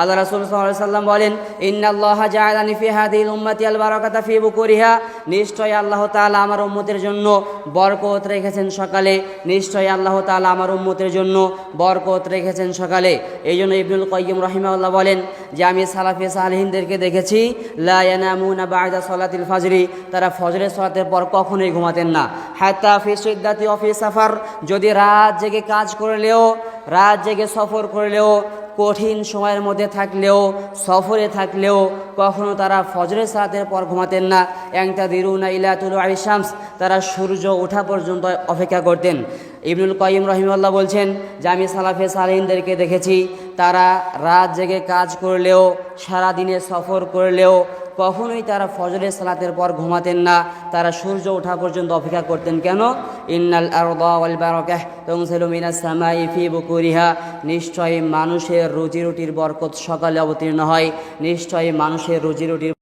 আল্লাহ রাসূল সাল্লাম বলেন, ইন্নাল্লাহ হাদিহিল উম্মতি আল বারাকাতা ফি বুকুরিহা। নিশ্চয় আল্লাহ তাআলা আমার উম্মতের জন্য বরকত রেখেছেন সকালে। নিশ্চয় আল্লাহ তাআলা আমার উম্মতের জন্য বরকত রেখেছেন সকালে। এই জন্য ইবনুল কাইয়্যিম রাহিমাহুল্লাহ বলেন যে, আমি সালাফে সালেহিনদেরকে দেখেছি, লা ইয়ানামুনা বা'দা সালাতিল ফাজরি। তারা ফজরের সালাতের পর কখনোই ঘুমাতেন না। হাত্তা ফি সিদ্দাতি অফি সাফার, যদি রাত জেগে কাজ করলেও রাত জেগে সফর করলেও কঠিন সময়ের মধ্যে থাকলেও, সফরে থাকলেও কখনো তারা ফজরের সালাতের পর ঘুমাতেন না। একটা দিরুনা ইলাতুল আলিশামস তারা সূর্য ওঠা পর্যন্ত অপেক্ষা করতেন। ইবনুল কয়িম রহিমাল্লাহ বলছেন, যে আমি সালাফে সালিনদেরকে দেখেছি, তারা রাত জেগে কাজ করলেও, সারাদিনে সফর করলেও, কখনোই তারা ফজরের সালাতের পর ঘুমাতেন না। তারা সূর্য ওঠা পর্যন্ত অপেক্ষা করতেন। কেন? ইন্নাল বুকুরিহা। নিশ্চয়ই মানুষের রুজি রুটির বরকত সকালে অবতীর্ণ হয়। নিশ্চয়ই মানুষের রুজি রুটির